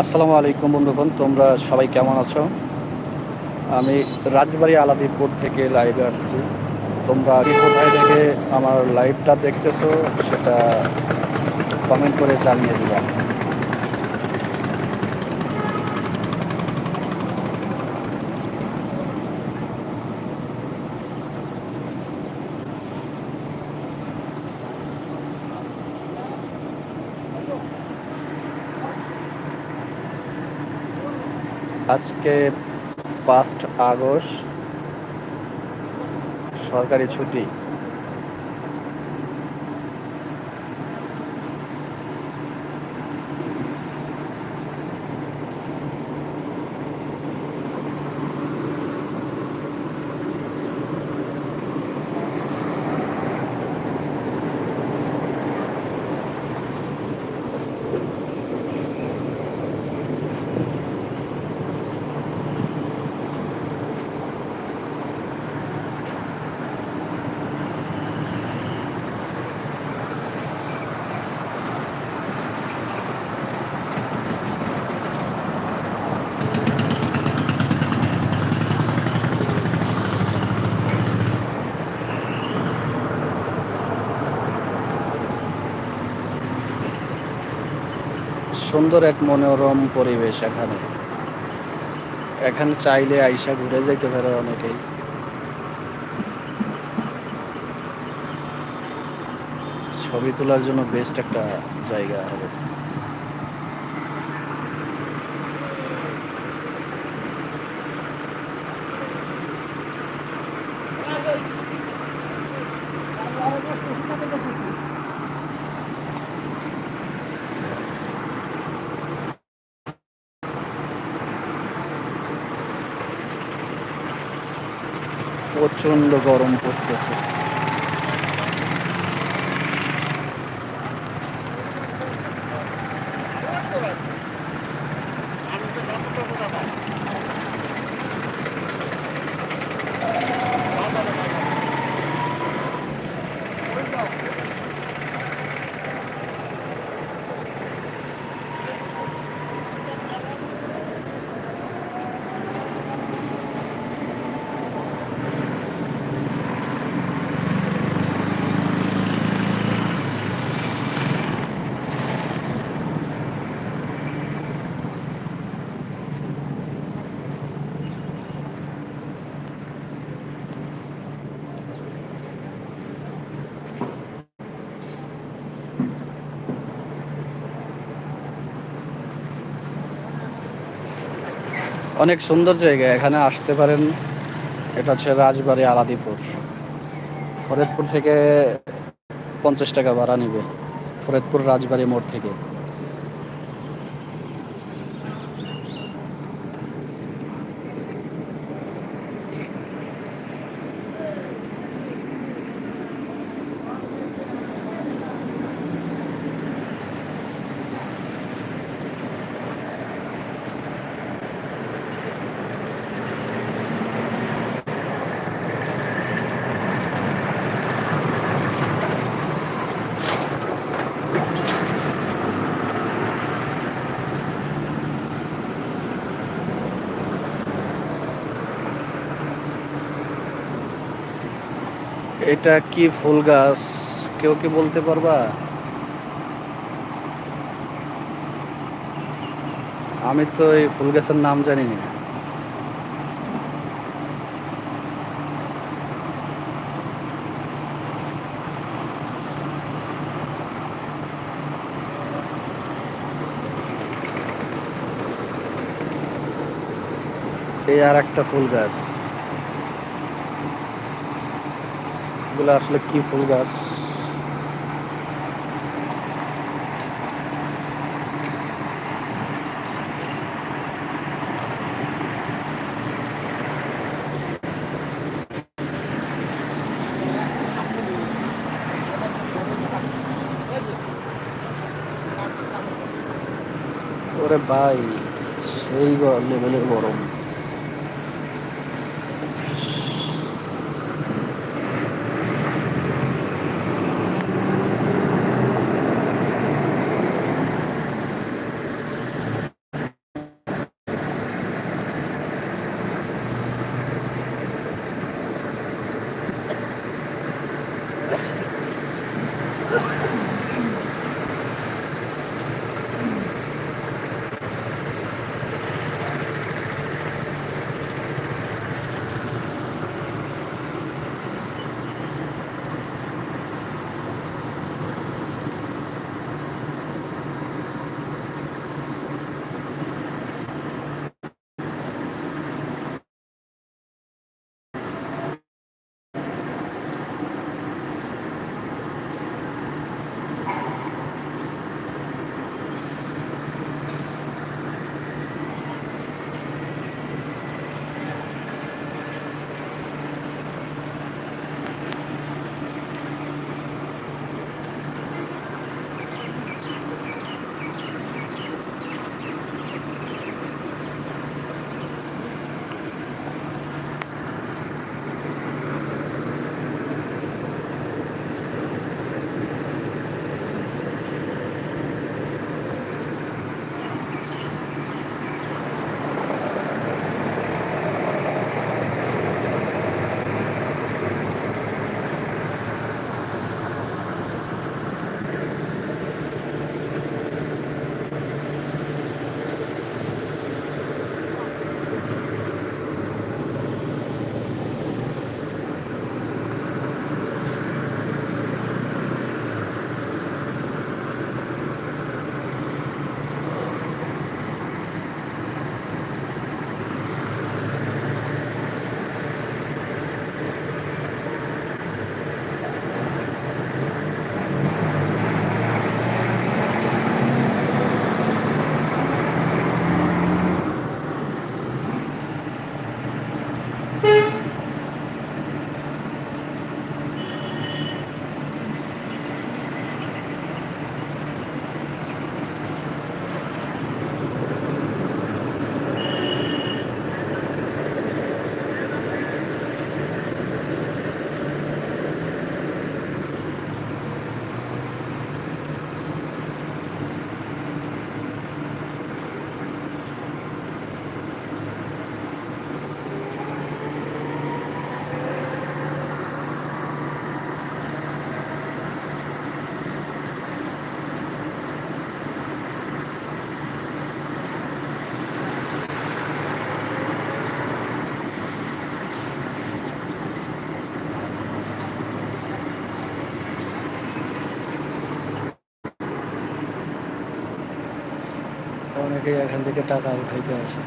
আসসালামু আলাইকুম বন্ধুগণ, তোমরা সবাই কেমন আছো? আমি রাজবাড়ি আলাদিপুর থেকে লাইভে আসছি। তোমরা কোথায় থেকে আমার লাইভটা দেখতেছো, সেটা কমেন্ট করে জানিয়ে দিবা। আজকে পাঁচ আগস্ট সরকারি ছুটি। সুন্দর এক মনোরম পরিবেশ এখানে। এখানে চাইলে আইসা ঘুরে যাইতে পারে অনেকেই। ছবি তোলার জন্য বেস্ট একটা জায়গা হবে। প্রচণ্ড গরম পড়তেছে। অনেক সুন্দর জায়গা, এখানে আসতে পারেন। এটা হচ্ছে রাজবাড়ি আলাদিপুর। ফরিদপুর থেকে পঞ্চাশ টাকা ভাড়া নিবে। ফরিদপুর রাজবাড়ি মোড় থেকে। এটা কি ফুল গাছ? কেউ কি বলতে পারবা? আমি তো এই ফুল গাছের নাম জানি না এই আর একটা ফুল গাছ। এগুলো আসলে কি ফুল গাছ? ওরে ভাই সেই লেভেলের গরম। অনেকেই এখান থেকে টাকা উঠাইতে আসে।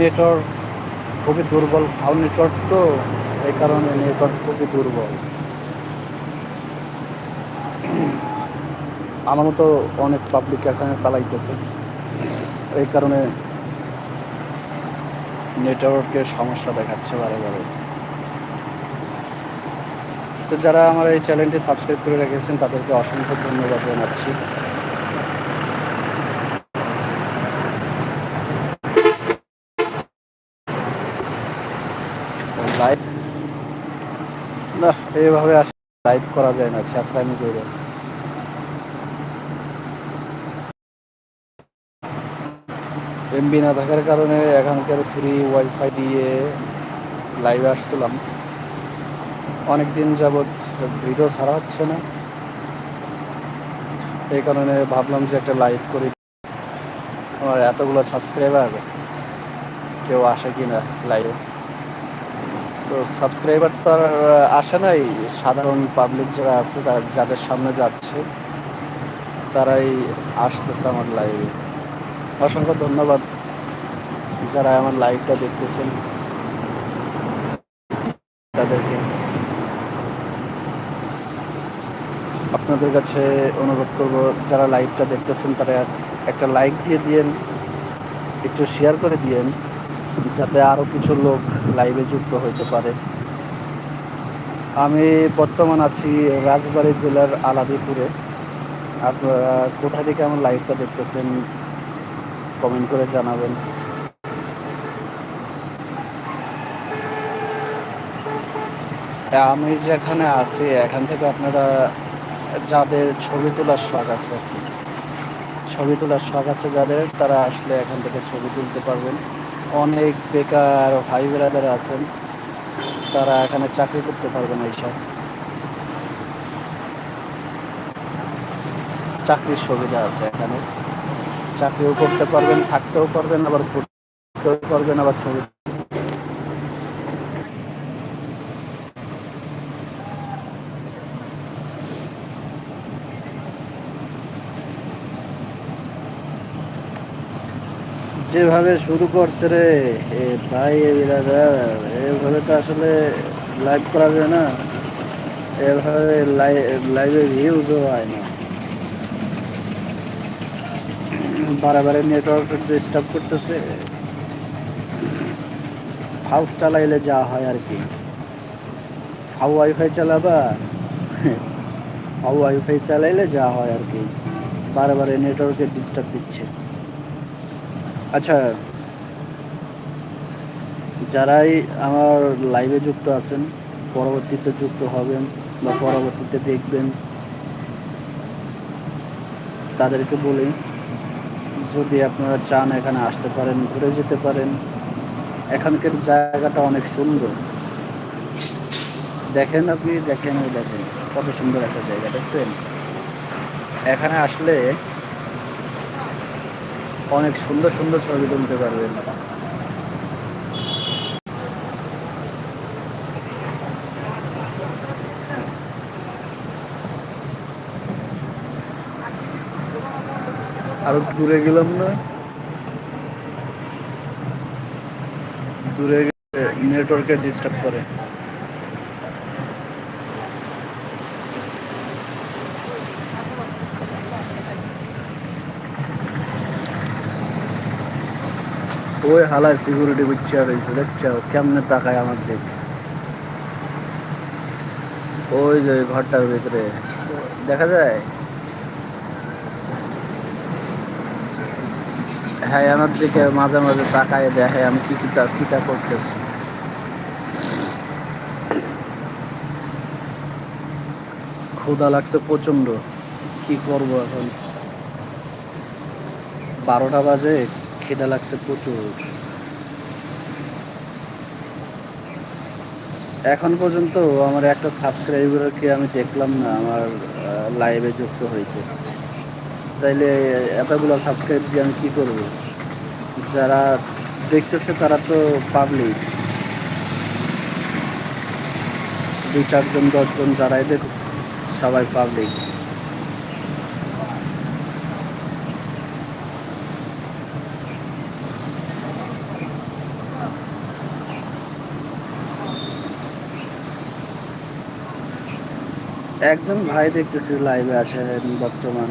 নেটওয়ার্ক খুবই দুর্বল ফাউল নেটওয়ার্ক তো, এই কারণে নেটওয়ার্ক খুবই দুর্বল। আমার মতো অনেক পাবলিক এখানে চালাইতেছে। এই কারণে নেটওয়ার্কের সমস্যা দেখাচ্ছে বারে বারে। তো যারা আমার এই চ্যানেলটি সাবস্ক্রাইব করে রেখেছেন, তাদেরকে অসংখ্য ধন্যবাদ জানাচ্ছি লাইভ না এইভাবে আসলে লাইভ করা যায় না ছ্যাঁচড়ামি করে। এমবি না থাকার কারণে এখানকার ফ্রি ওয়াইফাই দিয়ে লাইভে আসছিলাম। অনেক দিন যাবৎ ভিডিও ছাড়া হচ্ছে না। এই কারণে ভাবলাম যে একটা লাইভ করি। আমার এতগুলো সাবস্ক্রাইবার কেউ আসে কি না লাইভে তো সাবস্ক্রাইবার তো আর আসে নাই। সাধারণ পাবলিক যারা আছে যাদের সামনে যাচ্ছে, তারাই আসতেছে আমার লাইভে অসংখ্য ধন্যবাদ যারা আমার লাইভটা দেখতেছেন। তাদেরকে। আপনাদের কাছে অনুরোধ করব, যারা লাইভটা দেখতেছেন, তারা একটা লাইক দিয়ে দিয়েন, একটু শেয়ার করে দিয়েন। যাতে আরও কিছু লোক লাইভে যুক্ত হইতে পারে। আমি বর্তমান আছি রাজবাড়ী জেলার আলাদিপুরে। আপনারা কোথা থেকে আমার লাইভটা দেখতেছেন কমেন্ট করে জানাবেন। আমি যেখানে আছি, এখান থেকে আপনারা যাদের ছবি তোলার শখ আছে ছবি তোলার শখ আছে যাদের, তারা আসলে এখান থেকে ছবি তুলতে পারবেন। অনেক বেকার ভাই বেড়াদের আছেন, তারা এখানে চাকরি করতে পারবেন এইসব। চাকরির সুবিধা আছে এখানে। চাকরিও করতে পারবেন, থাকতেও পারবেন, আবার করতেও পারবেন, আবার ছবি যেভাবে শুরু করছে রে, এ ভাই এভাবে তো আসলে লাইভ করা যায় না। এভাবে লাইভে ভিউজও হয় না। বারে নেটওয়ার্ক ডিস্টার্ব করতেছে। ফাউ চালাইলে যা হয় আর কি। ফাউ ওয়াইফাই চালাবা। ফাউ ওয়াইফাই চালাইলে যা হয় আর কি। বারে বারে নেটওয়ার্কের ডিস্টার্ব দিচ্ছে। আচ্ছা যারাই আমার লাইভে যুক্ত আছেন, পরবর্তীতে যুক্ত হবেন বা পরবর্তীতে দেখবেন, তাদেরকে বলি, যদি আপনারা চান এখানে আসতে পারেন, ঘুরে যেতে পারেন, এখানকার জায়গাটা অনেক সুন্দর। দেখেন আপনি, দেখেন দেখেন, কত সুন্দর একটা জায়গা, দেখছেন? এখানে আসলে অনেক সুন্দর সুন্দর ছবি তুলতে পারবেন। আরও দূরে গেলাম না? দূরে নেটওয়ার্কে ডিস্টার্ব করে। ওই হালায় সিকিউরিটি বুঝছে রয়েছে দেখছ? কেমনে তাকায় আমার দিক? ওই যে ঘরটার ভিতরে। দেখা যায়? হ্যাঁ আমার দিকে মাঝে মাঝে তাকায়, দেখে আমি কি কিতা কিতা করতেছি। ক্ষুদা লাগছে প্রচণ্ড কি করব এখন? বারোটা বাজে। খিদা লাগছে প্রচুর। এখন পর্যন্ত আমার একটা সাবস্ক্রাইবারকে আমি দেখলাম না আমার লাইভে যুক্ত হইতে। তাইলে এতগুলো সাবস্ক্রাইব দিয়ে আমি কী করব? যারা দেখতেছে তারা তো পাবলিক। দুই চারজন, দশজন যারাই দেখ সবাই পাবলিক। একজন ভাই দেখতেছি লাইভে আছেন বর্তমান।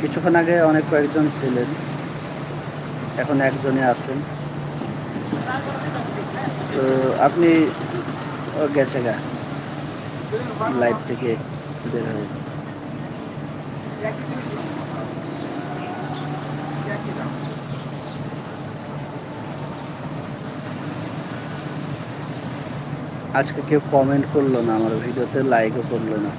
কিছুক্ষণ আগে অনেক কয়েকজন ছিলেন, এখন একজনই আছেন। তো আপনি গেছে গা। লাইভ থেকে বের হয়ে। আজকে কেউ কমেন্ট করল না, আমার ভিডিওতে লাইকও করল না।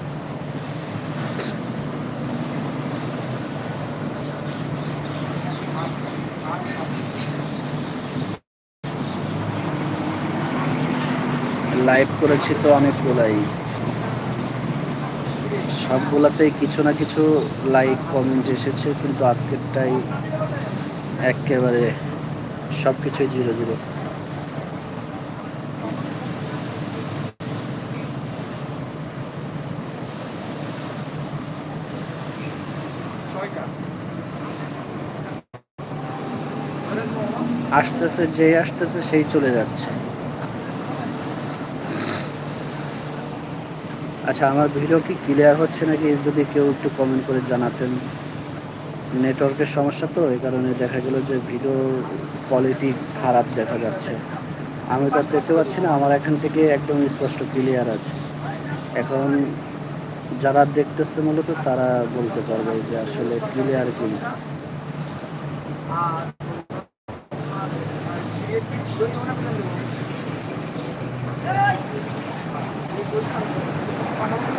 লাইভ করেছি তো অনেকগুলাই। সবগুলাতেই কিছু না কিছু লাইক কমেন্ট এসেছে, কিন্তু আজকেরটাই একেবারে সব কিছুই জিরো জিরো। আসতেছে যে আসতেছে, সেই চলে যাচ্ছে। আচ্ছা আমার ভিডিও কি ক্লিয়ার হচ্ছে নাকি? যদি কেউ একটু কমেন্ট করে জানাতেন। নেটওয়ার্কের সমস্যা তো, এই কারণে দেখা গেল যে ভিডিও কোয়ালিটি খারাপ দেখা যাচ্ছে। আমি তো দেখতে পাচ্ছি না, আমার এখান থেকে একদম স্পষ্ট ক্লিয়ার আছে। এখন যারা দেখতেছে মূলত তারা বলতে পারবে যে আসলে ক্লিয়ার কি আচ্ছা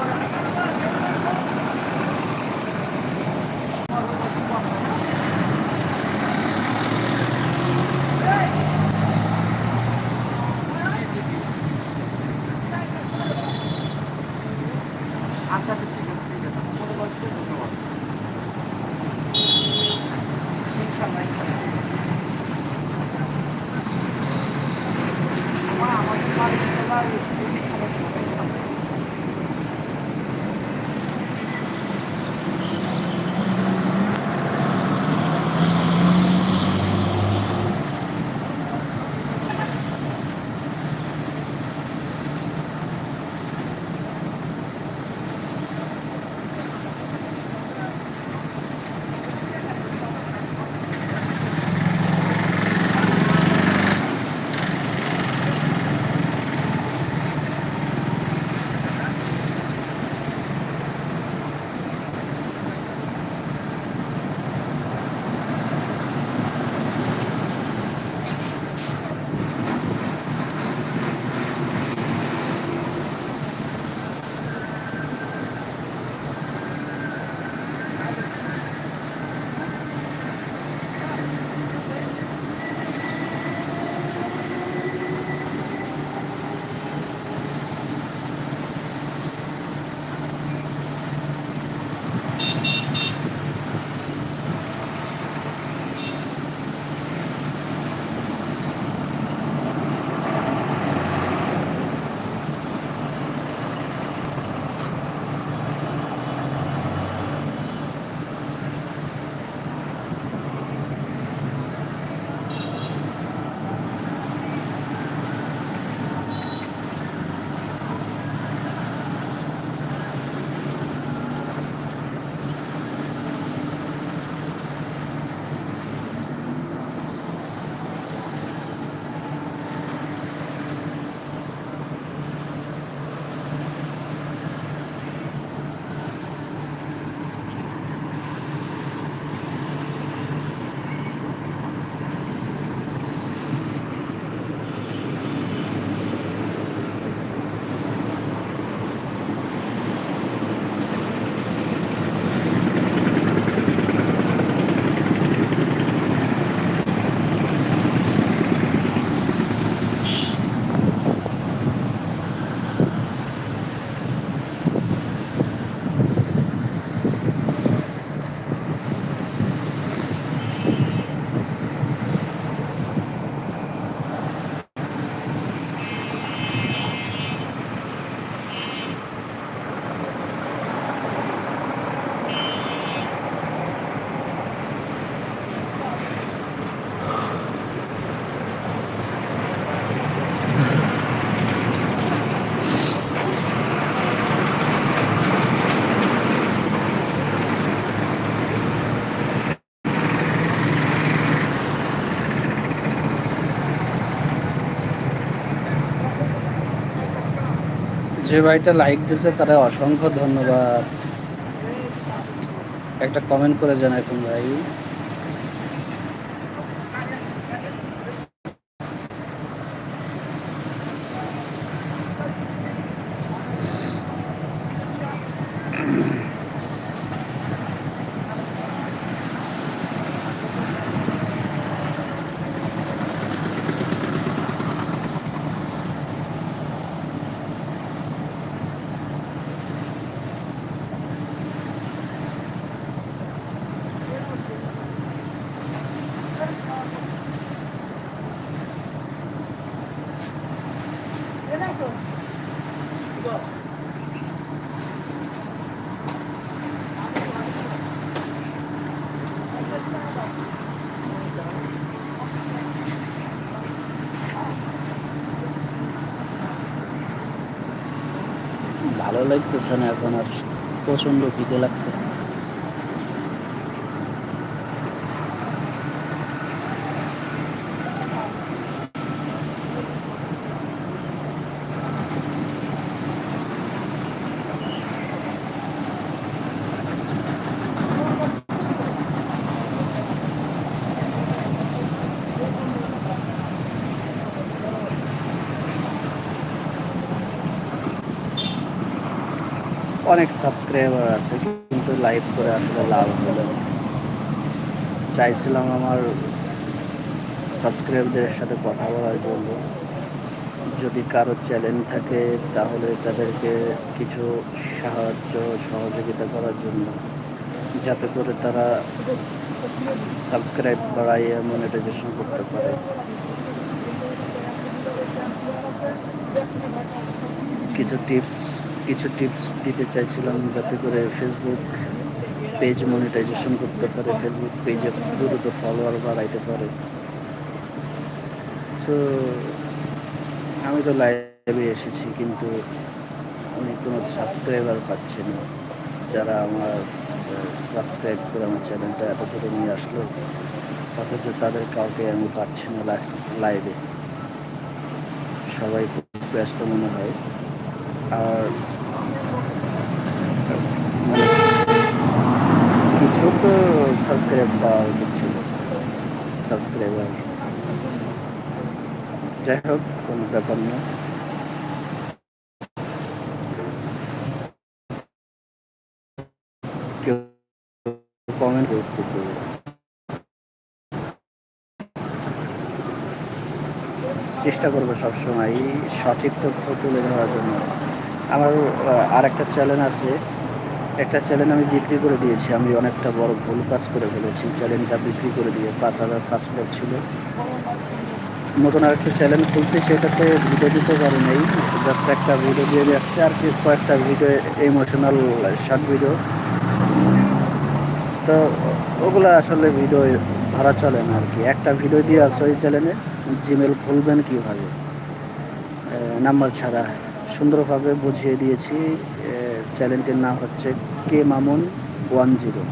যে ভাইটা লাইক দিয়েছে তারা অসংখ্য ধন্যবাদ। একটা কমেন্ট করে জানাই তুমি ভাই। ভালো লাগতেছে না এখন আর প্রচণ্ড খিদে লাগছে। অনেক সাবস্ক্রাইবার আছে, কিন্তু লাইভ করে আসলে লাভ হলো। চাইছিলাম আমার সাবস্ক্রাইবারদের সাথে কথা বলার জন্য। যদি কারও চ্যালেঞ্জ থাকে, তাহলে তাদেরকে কিছু সাহায্য, সহযোগিতা করার জন্য। যাতে করে তারা সাবস্ক্রাইব বাড়াইয়ে মনিটাইজেশন করতে পারে। কিছু টিপস কিছু টিপস দিতে চাইছিলাম যাতে করে ফেসবুক পেজ মনিটাইজেশন করতে পারে ফেসবুক পেজে দ্রুত ফলোয়ার বাড়াইতে পারে। তো আমি তো লাইভে এসেছি কিন্তু আমি কোনো সাবস্ক্রাইবার পাচ্ছি না। যারা আমার সাবস্ক্রাইব করে আমার চ্যানেলটা এত করে নিয়ে আসলো, অথচ তাদের কাউকে আমি পাচ্ছি না লাইভে সবাই খুব ব্যস্ত মনে হয়। আর তো সাবস্ক্রাইব পাওয়া উচিত ছিল। সাবস্ক্রাইবার যাই হোক, কোনো ব্যাপার না। কেউ কমেন্ট চেষ্টা করব সবসময় সঠিক তথ্য তুলে ধরার জন্য। আমার আর একটা চ্যানেল আছে। একটা চ্যানেল আমি বিক্রি করে দিয়েছি। আমি অনেকটা বড় ভুল কাজ করে ফেলেছি। চ্যানেলটা বিক্রি করে দিয়ে পাঁচ হাজার সাবস্ক্রাইব ছিল। নতুন আরেকটা চ্যানেল খুলছি, সেটাতে ভিডিও দিতে পারি নেই। জাস্ট একটা ভিডিও দিয়ে যাচ্ছে, আর কি কয়েকটা ভিডিও ইমোশনাল শর্ট ভিডিও তো ওগুলো আসলে ভিডিও ধরা চলে না আর কি। একটা ভিডিও দিয়ে আছে ওই চ্যানেলে জিমেল খুলবেন কীভাবে? নাম্বার ছাড়া। সুন্দরভাবে বুঝিয়ে দিয়েছি। চ্যানেলটির নাম হচ্ছে কে মামুন ওয়ান জিরো।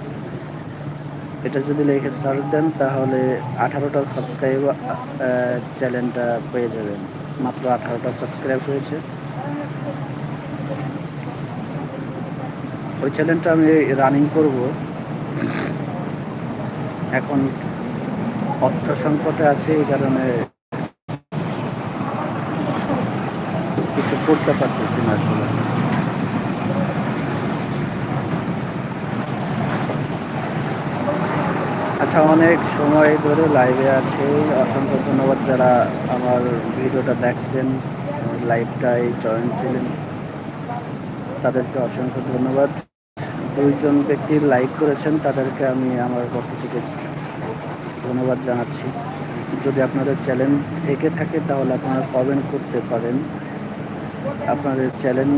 এটা যদি লিখে সার্চ দেন, তাহলে আঠারোটা সাবস্ক্রাইবার চ্যানেলটা পেয়ে যাবেন। মাত্র আঠারোটা সাবস্ক্রাইব হয়েছে। ওই চ্যানেলটা আমি রানিং করব। এখন অর্থ সংকটে আছে, এই কারণে কিছু করতে পারতেছি না আসলে। আচ্ছা অনেক সময় ধরে লাইভে আছে। অসংখ্য ধন্যবাদ যারা আমার ভিডিওটা দেখছেন লাইভটাই জয়েন ছিলেন। তাদেরকে অসংখ্য ধন্যবাদ। দুইজন ব্যক্তি লাইক করেছেন, তাদেরকে আমি আমার পক্ষ থেকে ধন্যবাদ জানাচ্ছি। যদি আপনাদের চ্যালেঞ্জ থেকে থাকে, তাহলে আপনারা কমেন্ট করতে পারেন। আপনাদের চ্যালেঞ্জ